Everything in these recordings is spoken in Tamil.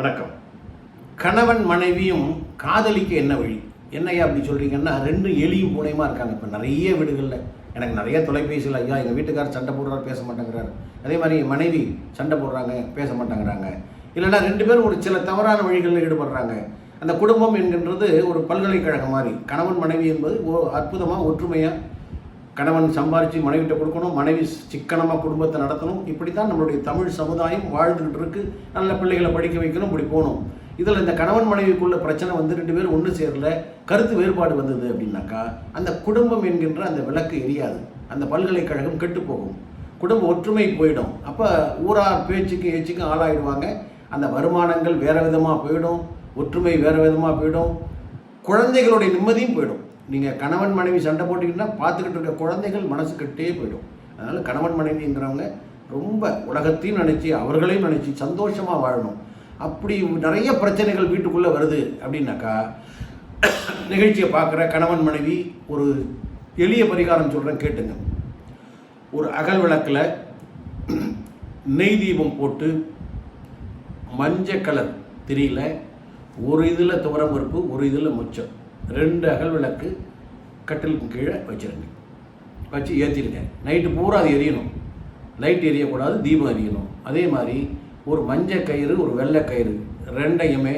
வணக்கம். கணவன் மனைவியும் காதலிக்க என்ன வழி? என்னையா அப்படி சொல்கிறீங்கன்னா ரெண்டும் எலியும் பூனையுமா இருக்காங்க. இப்போ நிறைய வீடுகளில். எனக்கு நிறைய தொலைபேசியில் ஐயா எங்கள் வீட்டுக்காரர் சண்டை போடுறாரு பேச மாட்டேங்கிறாரு. அதே மாதிரி என் மனைவி சண்டை போடுறாங்க பேச மாட்டேங்கிறாங்க. இல்லைன்னா ரெண்டு பேரும் ஒரு சில தவறான வழிகளில் ஈடுபடுறாங்க. அந்த குடும்பம் என்கின்றது ஒரு பல்கலைக்கழகம் மாதிரி. கணவன் மனைவி என்பது ஓ அற்புதமாக ஒற்றுமையாக கணவன் சம்பாரித்து மனைவிட்ட கொடுக்கணும் மனைவி சிக்கனமாக குடும்பத்தை நடத்தணும். இப்படி தான் நம்மளுடைய தமிழ் சமுதாயம் வாழ்ந்துக்கிட்டு இருக்கு. நல்ல பிள்ளைகளை படிக்க வைக்கணும் இப்படி போகணும். இதில் இந்த கணவன் மனைவிக்குள்ள பிரச்சனை வந்து ரெண்டு பேரும் ஒன்று சேரல. கருத்து வேறுபாடு வந்தது அப்படின்னாக்கா அந்த குடும்பம் என்கின்ற அந்த விளக்கு எரியாது. அந்த பல்கலைக்கழகம் கெட்டு போகும். குடும்ப ஒற்றுமை போயிடும். அப்போ ஊரார் பேச்சுக்கு ஏச்சுக்கும் ஆளாயிடுவாங்க. அந்த வருமானங்கள் வேறு விதமாக போயிடும். ஒற்றுமை வேறு விதமாக போயிடும். குழந்தைகளுடைய நிம்மதியும் போயிடும். நீங்கள் கணவன் மனைவி சண்டை போட்டிங்கன்னா பார்த்துக்கிட்டு இருக்க குழந்தைகள் மனசு கட்டே போயிடும். அதனால் கணவன் மனைவிங்கிறவங்க ரொம்ப உலகத்தையும் நினச்சி அவர்களையும் நினச்சி சந்தோஷமாக வாழணும். அப்படி நிறைய பிரச்சனைகள் வீட்டுக்குள்ளே வருது அப்படின்னாக்கா நிகழ்ச்சியை பார்க்குற கணவன் மனைவி ஒரு எளிய பரிகாரம் சொல்கிறேன் கேட்டுங்க. ஒரு அகல் விளக்கில் நெய் தீபம் போட்டு மஞ்சள் கலர் தெரியல ஒரு இதில் துவரம் பருப்பு ஒரு இதில் முச்சம். ரெண்டு அகல் விளக்கு கட்டிலுக்கு கீழே வச்சிருங்க. வச்சு ஏற்றிடுங்க நைட்டு பூரா அது எரியணும். லைட் எரியக்கூடாது தீபம் எரியணும். அதே மாதிரி ஒரு மஞ்சள் கயிறு ஒரு வெள்ளை கயிறு ரெண்டையுமே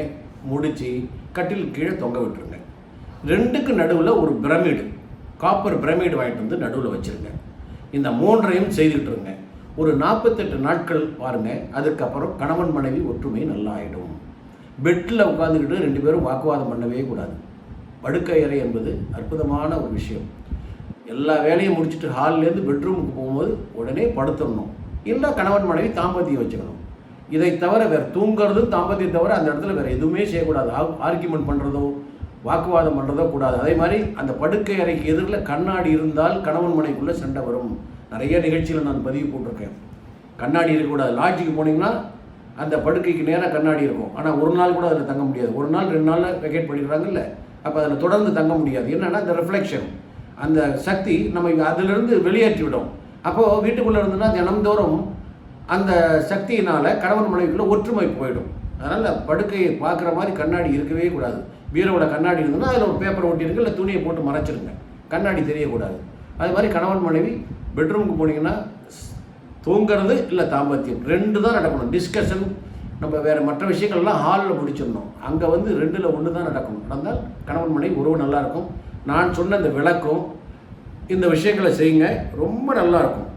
முடித்து கட்டிலுக்கு கீழே தொங்க விட்டுருங்க. ரெண்டுக்கு நடுவில் ஒரு பிரமிடு காப்பர் பிரமிடு வாங்கிட்டு வந்து நடுவில் வச்சுருங்க. இந்த மூன்றையும் செய்துக்கிட்டுருங்க. ஒரு நாற்பத்தெட்டு நாட்கள் பாருங்கள் அதுக்கப்புறம் கணவன் மனைவி ஒற்றுமை நல்லா ஆகிடும் பெட்டில் உட்காந்துக்கிட்டு ரெண்டு பேரும் வாக்குவாதம் பண்ணவே கூடாது. படுக்கை அறை என்பது அற்புதமான ஒரு விஷயம். எல்லா வேலையும் முடிச்சுட்டு ஹால்லேருந்து பெட்ரூமுக்கு போகும்போது உடனே படுத்துடணும். இல்லை கணவன் மனைவி தாம்பத்தியம் வச்சுக்கணும். இதை தவிர வேறு தூங்குறதும் தாம்பத்தியம் தவிர அந்த இடத்துல வேறு எதுவுமே செய்யக்கூடாது. ஆர்கியூமெண்ட் பண்ணுறதோ வாக்குவாதம் பண்ணுறதோ கூடாது. அதே மாதிரி அந்த படுக்கை அறைக்கு எதிரில் கண்ணாடி இருந்தால் கணவன் மனைக்குள்ளே சண்டை வரும். நிறைய நிகழ்ச்சியில் நான் பதிவு போட்டிருக்கேன். கண்ணாடி இருக்கக்கூடாது. லாட்ஜுக்கு போனீங்கன்னா அந்த படுக்கைக்கு நேராக கண்ணாடி இருக்கும். ஆனால் ஒரு நாள் கூட அதில் தங்க முடியாது. ஒரு நாள் ரெண்டு நாளில் வெக்கேட் பண்ணிடுறாங்கல்ல. அப்போ அதில் தொடர்ந்து தங்க முடியாது. என்னென்னா அந்த ரிஃப்ளெக்ஷன் அந்த சக்தி நம்ம அதிலிருந்து வெளியேற்றி விடும் அப்போது வீட்டுக்குள்ளே இருந்ததுன்னா தினந்தோறும் அந்த சக்தியினால் கணவன் மனைவிக்குள்ளே ஒற்றுமை போயிடும். அதனால் படுக்கையை பார்க்குற மாதிரி கண்ணாடி இருக்கவே கூடாது. பீரோட கண்ணாடி இருந்ததுன்னா அதில் ஒரு பேப்பர் ஒட்டியிருக்கு இல்லை துணியை போட்டு மறைச்சிருங்க. கண்ணாடி தெரியக்கூடாது. அது மாதிரி கணவன் மனைவி பெட்ரூமுக்கு போனீங்கன்னா தூங்கிறது இல்லை தாம்பத்தியம். ரெண்டு தான் நடக்கணும். டிஸ்கஷன் நம்ம வேறு மற்ற விஷயங்கள்லாம் ஹாலில் முடிச்சிடணும். அங்கே வந்து ரெண்டில் ஒன்று தான் நடக்கணும் நடந்தால் கணவன் மனைவி உறவு நல்லாயிருக்கும். நான் சொன்ன இந்த விளக்கும் இந்த விஷயங்களை செய்யுங்க. ரொம்ப நல்லாயிருக்கும்.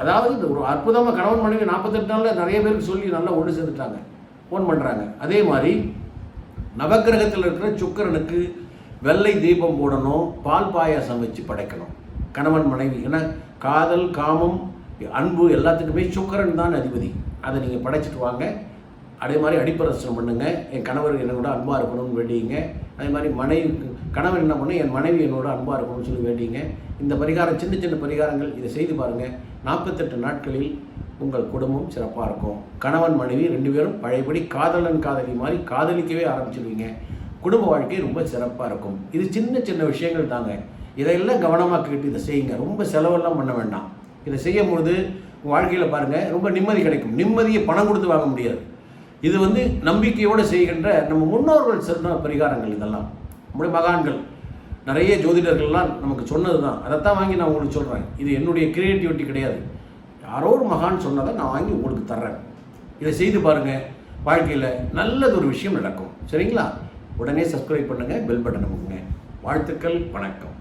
அதாவது இந்த ஒரு அற்புதமாக கணவன் மனைவி நாற்பத்தெட்டு நாளில் நிறைய பேருக்கு சொல்லி நல்லா ஒன்று சேர்ந்துட்டாங்க. ஃபோன் பண்ணுறாங்க அதே மாதிரி நவக்கிரகத்தில் இருக்கிற சுக்கரனுக்கு வெள்ளை தீபம் போடணும். பால் பாயாசம் வச்சு படைக்கணும். கணவன் மனைவி ஏன்னா காதல் காமம் அன்பு எல்லாத்துக்குமே சுக்கரன் தான் அதிபதி. அதை நீங்கள் படைச்சிட்டு வாங்க. அதே மாதிரி அடிப்பரசனம் பண்ணுங்கள் என் கணவர் என்னோட அன்பாக இருக்கணும்னு வேண்டிங்க அதே மாதிரி மனைவி கணவர் என்ன பண்ணும் என் மனைவி என்னோட அன்பாக இருக்கணும்னு சொல்லி வேண்டிங்க இந்த பரிகாரம் சின்ன சின்ன பரிகாரங்கள் இதை செய்து பாருங்கள் நாற்பத்தெட்டு நாட்களில் உங்கள் குடும்பம் சிறப்பாக இருக்கும். கணவன் மனைவி ரெண்டு பேரும் பழையபடி காதலன் காதலி மாதிரி காதலிக்கவே ஆரம்பிச்சிருவீங்க. குடும்ப வாழ்க்கை ரொம்ப சிறப்பாக இருக்கும். இது சின்ன சின்ன விஷயங்கள் தாங்க. இதையெல்லாம் கவனமாக கேட்டு இதை செய்யுங்க. ரொம்ப செலவெல்லாம் பண்ண வேண்டாம். இதை செய்யும் பொழுது வாழ்க்கையில் பாருங்கள் ரொம்ப நிம்மதி கிடைக்கும். நிம்மதியை பணம் கொடுத்து வாங்க முடியாது. இது வந்து நம்பிக்கையோடு செய்கின்ற நம்ம முன்னோர்கள் சொன்ன பரிகாரங்கள் இதெல்லாம். நம்முடைய மகான்கள் நிறைய ஜோதிடர்கள்லாம் நமக்கு சொன்னது தான் அதைத்தான் வாங்கி நான் உங்களுக்கு சொல்கிறேன் இது என்னுடைய கிரியேட்டிவிட்டி கிடையாது. யாரோ ஒரு மகான் சொன்னதை நான் வாங்கி உங்களுக்கு தர்றேன். இதை செய்து பாருங்கள் வாழ்க்கையில் நல்லது ஒரு விஷயம் நடக்கும். சரிங்களா? உடனே சப்ஸ்கிரைப் பண்ணுங்கள் பெல் பட்டன் கொடுங்க வாழ்த்துக்கள் வணக்கம்.